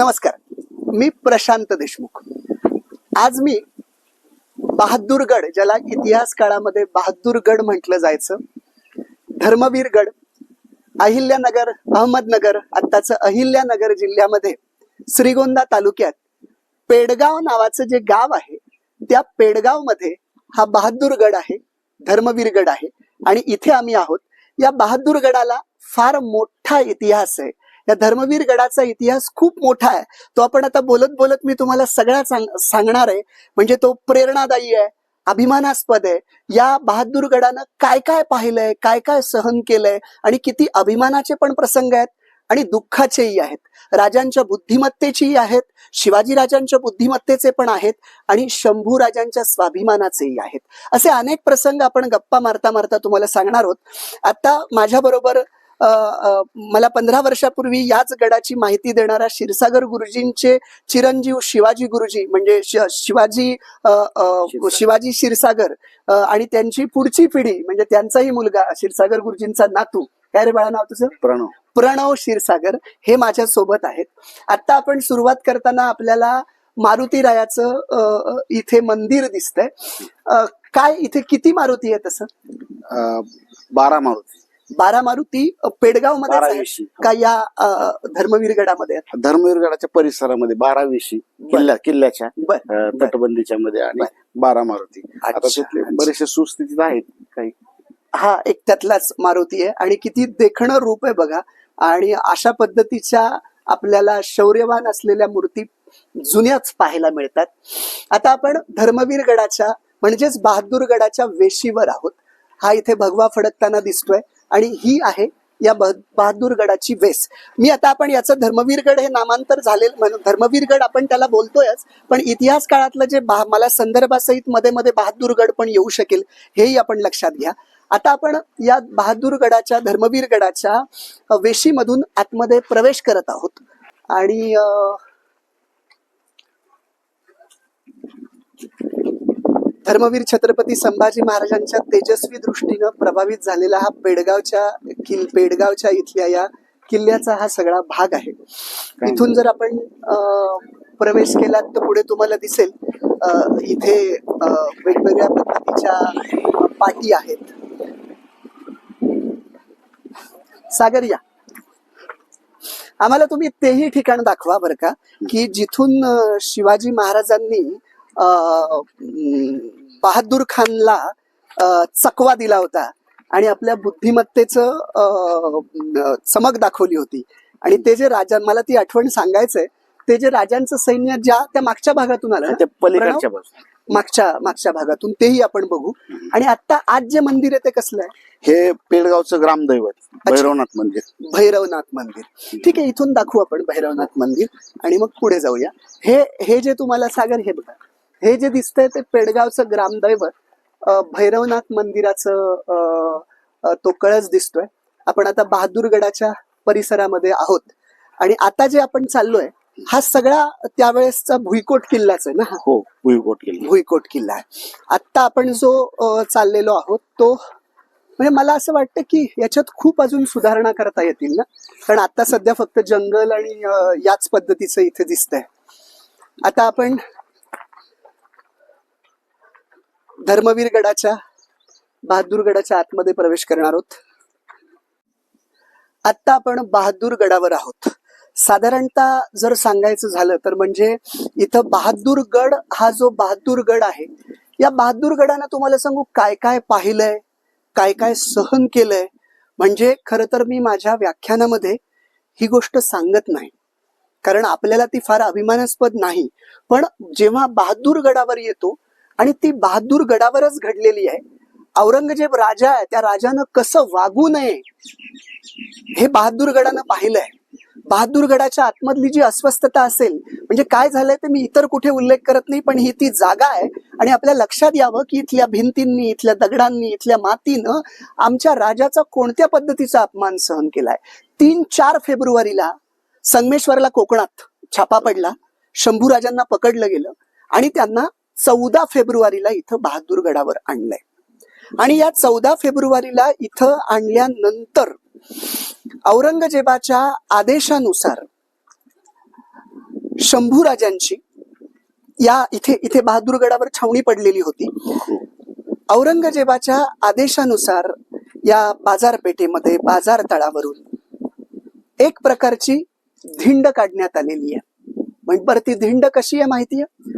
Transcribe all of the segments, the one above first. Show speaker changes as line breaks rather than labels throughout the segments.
नमस्कार. मी प्रशांत देशमुख. आज मी बहादूरगड ज्याला इतिहास काळामध्ये बहादूरगड म्हटलं जायचं धर्मवीरगड अहिल्यानगर अहमदनगर आत्ताचं अहिल्यानगर जिल्ह्यामध्ये श्रीगोंदा तालुक्यात पेडगाव नावाचं जे गाव आहे त्या पेडगावमध्ये हा बहादूरगड आहे धर्मवीरगड आहे. आणि इथे आम्ही आहोत. या बहादूरगडाला फार मोठा इतिहास आहे. या धर्मवीर गडाचा इतिहास खूप मोठा आहे. तो आपण आता बोलत बोलत मी तुम्हाला सगळा सांग- सांगणार आहे. म्हणजे तो प्रेरणादायी आहे अभिमानास्पद आहे. या बहादूर गडानं काय काय पाहिलंय काय काय सहन केलंय आणि किती अभिमानाचे पण प्रसंग आहेत आणि दुःखाचेही आहेत. राजांच्या बुद्धिमत्तेचीही आहेत शिवाजी राजांच्या बुद्धिमत्तेचे पण आहेत आणि शंभू राजांच्या स्वाभिमानाचेही आहेत. असे अनेक प्रसंग आपण गप्पा मारता मारता तुम्हाला सांगणार आहोत. आता माझ्या बरोबर मला पंधरा वर्षापूर्वी याच गडाची माहिती देणारा क्षीरसागर गुरुजींचे चिरंजीव शिवाजी गुरुजी म्हणजे शिवाजी शिवाजी क्षीरसागर आणि त्यांची पुढची पिढी म्हणजे त्यांचाही मुलगा क्षीरसागर गुरुजींचा नातू. काय रे बाळा नाव तुझं?
प्रणव.
प्रणव क्षीरसागर हे माझ्या सोबत आहेत. आता आपण सुरुवात करताना आपल्याला मारुती रायाचं इथे मंदिर दिसतंय. काय इथे किती मारुती आहे तसं
बारा मारुती.
बारा मारुती
पेडगावमध्ये विशी
का या धर्मवीर गडामध्ये आहेत?
धर्मवीरगडाच्या परिसरामध्ये बारा. विशी किल्ल्या किल्ल्याच्या तटबंदीच्या मध्ये आणि बारा. मारुती आता. बरेचसे सुस्थितीत आहेत काही.
हा एक त्यातलाच मारुती आहे आणि किती देखणं रूप आहे बघा. आणि अशा पद्धतीच्या आपल्याला शौर्यवान असलेल्या मूर्ती जुन्याच पाहायला मिळतात. आता आपण धर्मवीर गडाच्या म्हणजेच बहादूर गडाच्या वेशीवर आहोत. हा इथे भगवा फडकताना दिसतोय. आणि ही आहे या बहादूरगडाची वेस. मी आता आपण याचं धर्मवीरगड हे नामांतर झालेलं म्हणून धर्मवीरगड आपण त्याला बोलतोयच पण इतिहास काळातलं जे मला संदर्भासहित मध्ये मध्ये बहादूरगड पण येऊ शकेल हेही आपण लक्षात घ्या. आता आपण या बहादूरगडाच्या धर्मवीरगडाच्या वेशीमधून आतमध्ये प्रवेश करत आहोत. आणि धर्मवीर छत्रपती संभाजी महाराजांच्या तेजस्वी दृष्टीनं प्रभावित झालेला हा पेडगावच्या किल पेडगावच्या इथल्या या किल्ल्याचा हा सगळा भाग आहे. इथून जर आपण प्रवेश केलात तर पुढे तुम्हाला दिसेल इथे वेगवेगळ्या पद्धतीच्या पाटी आहेत. सागर या. आम्हाला तुम्ही तेही ठिकाण दाखवा बरं का की जिथून शिवाजी महाराजांनी बहादूर खानला चकवा दिला होता आणि आपल्या बुद्धिमत्तेचं चमक दाखवली होती. आणि ते जे राजा मला ती आठवण सांगायचंय ते जे राजांचं सैन्य ज्या त्या मागच्या भागातून आलं
पलीकडच्या
मागच्या मागच्या भागातून तेही आपण बघू. आणि आता आज जे मंदिर आहे ते कसलं आहे?
हे पेडगावचं ग्रामदैवत भैरवनाथ मंदिर.
भैरवनाथ मंदिर. ठीक आहे इथून दाखवू आपण भैरवनाथ मंदिर आणि मग पुढे जाऊया. हे हे जे तुम्हाला सागर हे बघा. हे जे दिसतंय ते पेडगावचं ग्रामदैवत भैरवनाथ मंदिराचं तो कळस दिसतोय. आपण आता बहादूरगडाच्या परिसरामध्ये आहोत. आणि आता जे आपण चाललोय हा सगळा त्यावेळेसचा भुईकोट किल्लाच आहे ना? हा
भुईकोट किल्ला.
भुईकोट किल्ला आहे. आत्ता आपण जो चाललेलो आहोत तो म्हणजे मला असं वाटतं की याच्यात खूप अजून सुधारणा करता येतील ना? कारण आता सध्या फक्त जंगल आणि याच पद्धतीचं इथे दिसतंय. आता आपण धर्मवीर गडाच्या बहादूर गडाच्या आतमध्ये प्रवेश करणार आहोत. आत्ता आपण बहादूर गडावर आहोत. साधारणतः जर सांगायचं झालं तर म्हणजे इथं बहादूर गड हा जो बहादूर गड आहे या बहादूर गडानं तुम्हाला सांगू काय काय पाहिलंय काय काय सहन केलंय? म्हणजे खरं तर मी माझ्या व्याख्यानामध्ये ही गोष्ट सांगत नाही. कारण आपल्याला ती फार अभिमानास्पद नाही. पण जेव्हा बहादूर गडावर येतो आणि ती बहादूर गडावरच घडलेली आहे. औरंगजेब राजा आहे त्या राजानं कसं वागू नये हे बहादूरगडानं पाहिलंय. बहादूरगडाच्या आतमधली जी अस्वस्थता असेल म्हणजे काय झालंय ते मी इतर कुठे उल्लेख करत नाही पण ही ती जागा आहे आणि आपल्या लक्षात यावं की इथल्या भिंतींनी इथल्या दगडांनी इथल्या मातीनं आमच्या राजाचा कोणत्या पद्धतीचा अपमान सहन केलाय? तीन चार फेब्रुवारीला संगमेश्वरला कोकणात छापा पडला शंभू राजांना पकडलं गेलं आणि त्यांना चौदा फेब्रुवारीला इथं बहादूरगडावर आणलंय. आणि या चौदा फेब्रुवारीला इथं आणल्यानंतर औरंगजेबाच्या आदेशानुसार शंभूराजांची या इथे इथे बहादूरगडावर छावणी पडलेली होती. औरंगजेबाच्या आदेशानुसार या बाजारपेठेमध्ये बाजार तळावरून एक प्रकारची धिंड काढण्यात आलेली आहे. म्हणजे बरं ती धिंड कशी आहे माहिती आहे?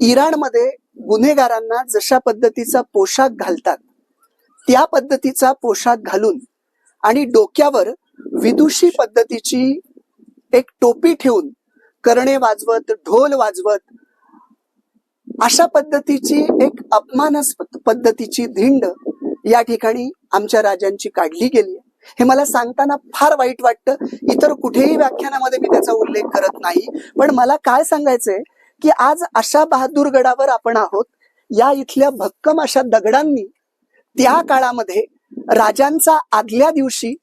इराणमध्ये गुन्हेगारांना जशा पद्धतीचा पोशाख घालतात त्या पद्धतीचा पोशाख घालून आणि डोक्यावर विदुषी पद्धतीची एक टोपी ठेवून करणे वाजवत ढोल वाजवत अशा पद्धतीची एक अपमानास्पद पद्धतीची धिंड या ठिकाणी आमच्या राजांची काढली गेली हे मला सांगताना फार वाईट वाटतं. इतर कुठेही व्याख्यानामध्ये मी त्याचा उल्लेख करत नाही. पण मला काय सांगायचंय की आज अशा बहादूरगडावर आपण आहोत या इथल्या भक्कम अशा दगडांनी त्या काळामध्ये राजांचा आदल्या दिवशी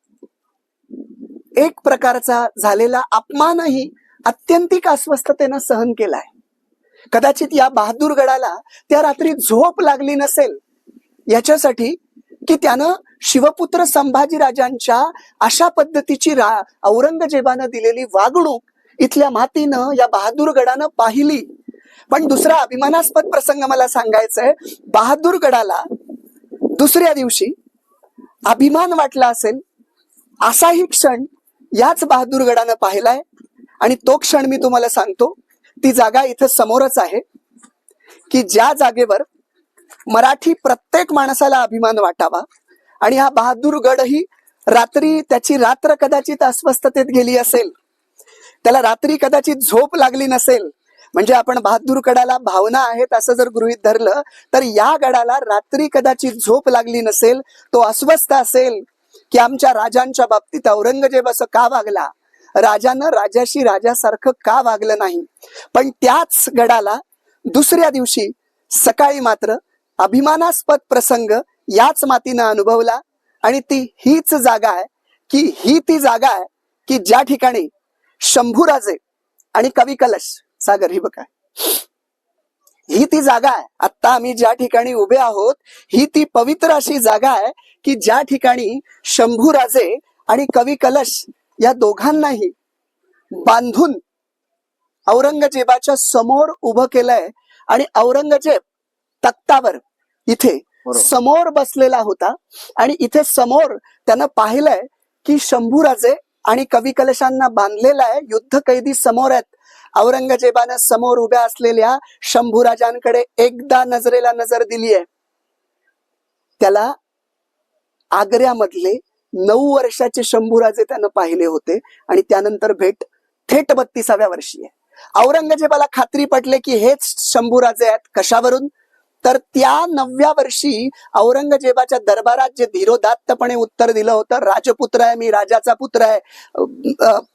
एक प्रकारचा झालेला अपमानही अत्यंतिक अस्वस्थतेनं सहन केलाय. कदाचित या बहादूरगडाला त्या रात्री झोप लागली नसेल याच्यासाठी की त्यानं शिवपुत्र संभाजी राजांच्या अशा पद्धतीची रा औरंगजेबानं दिलेली वागणूक इथल्या मातीनं या बहादूरगडानं पाहिली. पण दुसरा अभिमानास्पद प्रसंग मला सांगायचा आहे बहादूरगडाला दुसऱ्या दिवशी अभिमान वाटला असेल असाही क्षण याच बहादूरगडानं पाहिलाय. आणि तो क्षण मी तुम्हाला सांगतो ती जागा इथं समोरच आहे. की ज्या जागेवर मराठी प्रत्येक माणसाला अभिमान वाटावा आणि हा बहादूरगडही रात्री त्याची रात्र कदाचित अस्वस्थतेत गेली असेल त्याला रात्री कदाचित झोप लागली नसेल. म्हणजे आपण बहादूर गडाला भावना आहेत असं जर गृहित धरलं तर या गडाला रात्री कदाचित झोप लागली नसेल तो अस्वस्थ असेल की आमच्या राजांच्या बाबतीत औरंगजेब असं का वागला? राजानं राजाशी राजासारखं का वागलं नाही? पण त्याच गडाला दुसऱ्या दिवशी सकाळी मात्र अभिमानास्पद प्रसंग याच मातीनं अनुभवला आणि ती हीच जागा आहे की ही ती जागा आहे की ज्या ठिकाणी शंभूराजे आणि कवी कलश सागर ही बघा ही ती जागा आहे आता आम्ही ज्या ठिकाणी उभे आहोत ही ती पवित्र अशी जागा आहे की ज्या ठिकाणी शंभूराजे आणि कवी कलश या दोघांनाही बांधून औरंगजेबाच्या समोर उभं केलंय आणि औरंगजेब तख्तावर इथे. समोर बसलेला होता आणि इथे समोर त्यानं पाहिलंय की शंभूराजे आणि कवी कलशांना बांधलेला आहे. युद्ध कैदी समोर आहेत. औरंगजेबानं समोर उभ्या असलेल्या शंभूराजांकडे एकदा नजरेला नजर दिली आहे. त्याला आग्र्यामधले नऊ वर्षाचे शंभूराजे त्यानं पाहिले होते आणि त्यानंतर भेट थेट बत्तीसाव्या वर्षी आहे. औरंगजेबाला खात्री पटले की हेच शंभूराजे आहेत कशावरून? तर त्या नवव्या वर्षी औरंगजेबाच्या दरबारात जे धीरोदात्तपणे उत्तर दिलं होतं राजपुत्र आहे मी राजाचा पुत्र आहे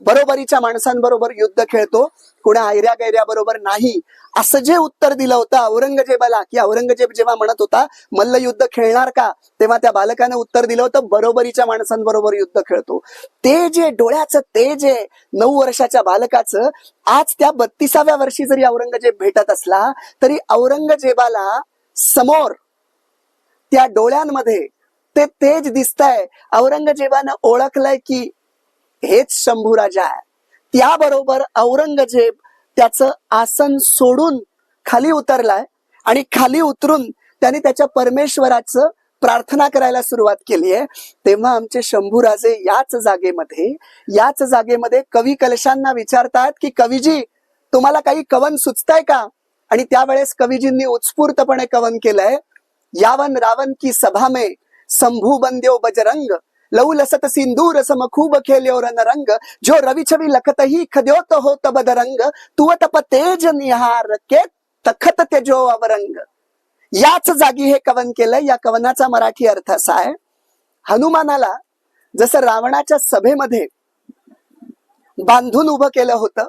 बरोबरीच्या माणसांबरोबर युद्ध खेळतो कुणा आयऱ्या गैऱ्या बरोबर नाही असं जे उत्तर दिलं होतं औरंगजेबाला की औरंगजेब जेव्हा म्हणत होता मल्लयुद्ध खेळणार का? तेव्हा त्या बालकानं उत्तर दिलं होतं बरोबरीच्या माणसांबरोबर युद्ध खेळतो. ते जे डोळ्याचं ते जे नऊ वर्षाच्या बालकाचं आज त्या बत्तीसाव्या वर्षी जरी औरंगजेब भेटत असला तरी औरंगजेबाला समोर. त्या डोळ्यांमध्ये ते तेज दिसतंय. औरंगजेबानं ओळखलंय की हेच शंभू राजा आहे. त्याबरोबर औरंगजेब त्याचं आसन सोडून खाली उतरलाय आणि खाली उतरून त्याने त्याच्या परमेश्वराचं प्रार्थना करायला सुरुवात केली आहे. तेव्हा आमचे शंभूराजे याच जागेमध्ये याच जागेमध्ये कवी कलशांना विचारतात की कवीजी तुम्हाला काही कवन सुचताय का? आणि त्यावेळेस कवीजींनी उत्स्फूर्तपणे कवन केलंय यावन रावण की सभा में संभू बंद्यो बजरंग लऊ लसत सिंदूर सम खूब खेल्यो रंग जो रवि छवि लखत ही खद्योत होत बदरंग तू तप तेज निहार के तखत तेजो अवरंग। याच जागी हे कवन केलंय या कवनाचा मराठी अर्थ असा आहे हनुमानाला जसं रावणाच्या सभेमध्ये बांधून उभं केलं होतं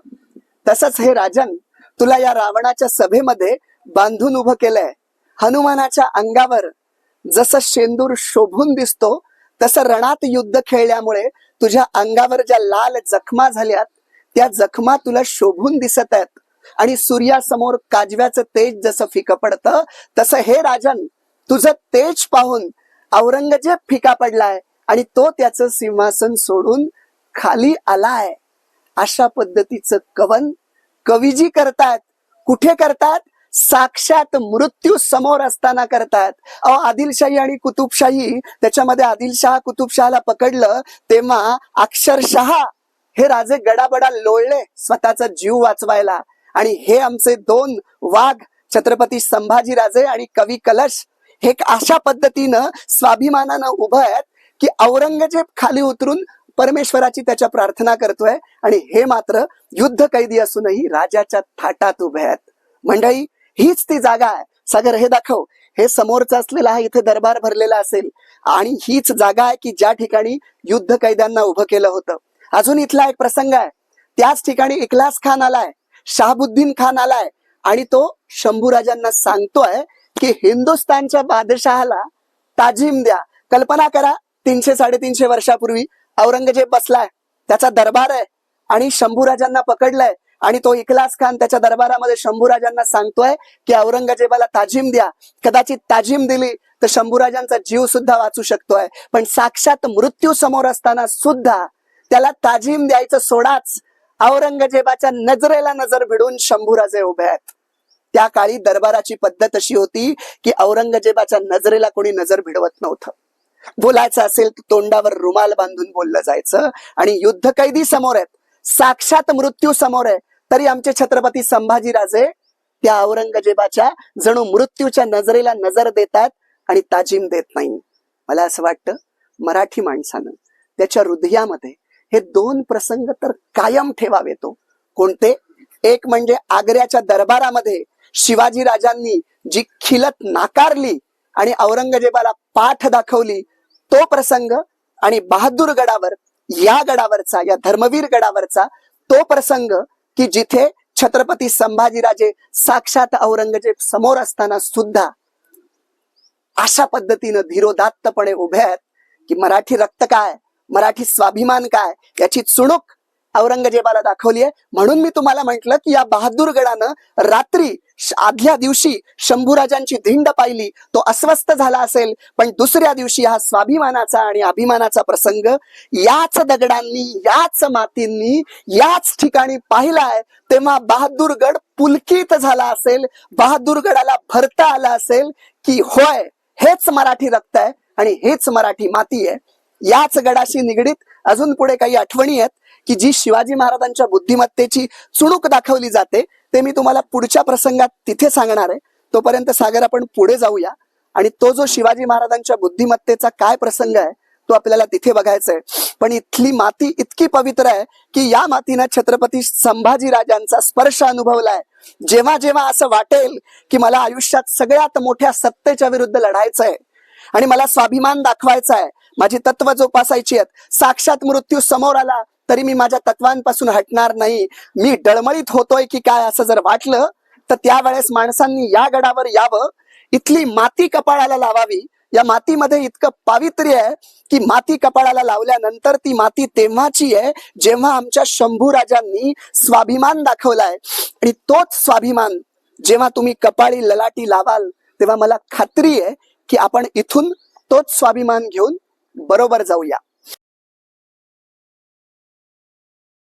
तसंच हे राजन तुला या रावणाच्या सभेमध्ये बांधून उभं केलंय. हनुमानाच्या अंगावर जसं शेंदूर शोभून दिसतो तसं रणात युद्ध खेळल्यामुळे तुझ्या अंगावर ज्या लाल जखमा झाल्यात त्या जखमा तुला शोभून दिसत आहेत. आणि सूर्यासमोर काजव्याचं तेज जसं फिकं पडतं तसं हे राजन तुझं तेज पाहून औरंगजेब फिका पडलाय आणि तो त्याचं सिंहासन सोडून खाली आलाय. अशा पद्धतीचं कवन कविजी करतात. कुठे करतात? साक्षात मृत्यू समोर असताना करतात. अहो आदिलशाही आणि कुतुबशाही त्याच्यामध्ये आदिलशाह कुतुबशहाला पकडलं तेव्हा अक्षरशः हे राजे गडाबडा लोळले स्वतःचा जीव वाचवायला. आणि हे आमचे दोन वाघ छत्रपती संभाजी राजे आणि कवी कलश हे एक अशा पद्धतीनं स्वाभिमानानं उभं आहेत की औरंगजेब खाली उतरून परमेश्वराची त्याच्या प्रार्थना करतोय आणि हे मात्र युद्ध कैदी असूनही राजाच्या थाटात उभे आहेत. मंडळी हीच ती जागा आहे. सागर हे दाखव. हे समोरचा असलेला हा इथे दरबार भरलेला असेल. आणि हीच जागा आहे की ज्या ठिकाणी युद्ध कैद्यांना उभं केलं होतं. अजून इथला एक प्रसंग आहे. त्याच ठिकाणी इकलास खान आलाय शहाबुद्दीन खान आलाय आणि तो शंभूराजांना सांगतोय की हिंदुस्थानच्या बादशहाला ताजीम द्या. कल्पना करा तीनशे साडेतीनशे वर्षापूर्वी औरंगजेब बसलाय. त्याचा दरबार आहे. आणि शंभूराजांना पकडलाय. आणि तो इखलास खान त्याच्या दरबारामध्ये शंभूराजांना सांगतोय की औरंगजेबाला ताजीम द्या. कदाचित ताजीम दिली तर शंभूराजांचा जीव सुद्धा वाचू शकतोय. पण साक्षात मृत्यू समोर असताना सुद्धा त्याला ताजीम द्यायचं सोडाच. औरंगजेबाच्या नजरेला नजर भिडून शंभूराजे उभे आहेत. त्या काळी दरबाराची पद्धत अशी होती की औरंगजेबाच्या नजरेला कोणी नजर भिडवत नव्हतं. बोलायचं असेल तर तोंडावर रुमाल बांधून बोललं जायचं. आणि युद्ध कैदी समोर आहेत. साक्षात मृत्यू समोर आहे. तरी आमचे छत्रपती संभाजीराजे त्या औरंगजेबाच्या जणू मृत्यूच्या नजरेला नजर देतात आणि ताजीम देत नाही. मला असं वाटतं मराठी माणसानं त्याच्या हृदयामध्ये हे दोन प्रसंग तर कायम ठेवावे तो. कोणते? एक म्हणजे आग्र्याच्या दरबारामध्ये शिवाजी राजांनी जी खिलत नाकारली आणि औरंगजेबाला पाठ दाखवली तो प्रसंग आणि बहादूर गडावर या गडावरचा या धर्मवीर गडावरचा तो प्रसंग की जिथे छत्रपती संभाजीराजे साक्षात औरंगजेब समोर असताना सुद्धा अशा पद्धतीनं धीरोदात्तपणे उभे आहेत की मराठी रक्त काय मराठी स्वाभिमान काय याची चुणूक औरंगजेबाला दाखवली आहे. म्हणून मी तुम्हाला म्हटलं की या बहादूरगडानं रात्री आदल्या दिवशी शंभूराजांची धिंड पाहिली. तो अस्वस्थ झाला असेल पण दुसऱ्या दिवशी हा स्वाभिमानाचा आणि अभिमानाचा प्रसंग याच दगडांनी याच मातींनी याच ठिकाणी पाहिलाय. तेव्हा बहादूरगड पुलकित झाला असेल बहादूरगडाला भरता आला असेल की होय हेच मराठी रक्त आहे आणि हेच मराठी माती आहे. याच गडाशी निगडीत अजून पुढे काही आठवणी आहेत. की जी शिवाजी महाराजांच्या बुद्धिमत्तेची चुणूक दाखवली जाते ते मी तुम्हाला पुढच्या प्रसंगात तिथे सांगणार आहे. तोपर्यंत सागर आपण पुढे जाऊया. आणि तो जो शिवाजी महाराजांच्या बुद्धिमत्तेचा काय प्रसंग आहे तो आपल्याला तिथे बघायचा आहे. पण इथली माती इतकी पवित्र आहे की या मातीनं छत्रपती संभाजी राजांचा स्पर्श अनुभवलाय जेव्हा जेव्हा असं वाटेल की मला आयुष्यात सगळ्यात मोठ्या सत्तेच्या विरुद्ध लढायचं आहे आणि मला स्वाभिमान दाखवायचा आहे माझी तत्व जोपासायची आहेत साक्षात मृत्यू समोर आला तरी मी माझ्या तत्वांपासून हटणार नाही. मी डळमळीत होतोय की काय असं जर वाटलं तर त्यावेळेस माणसांनी या गडावर यावं. इथली माती कपाळाला लावावी. या मातीमध्ये इतकं पावित्र्य आहे की माती कपाळाला लावल्यानंतर ती माती तेव्हाची आहे जेव्हा आमच्या शंभू राजांनी स्वाभिमान दाखवलाय. आणि तोच स्वाभिमान जेव्हा तुम्ही कपाळी ललाटी लावाल तेव्हा मला खात्री आहे की आपण इथून तोच स्वाभिमान घेऊन बरोबर जाऊया.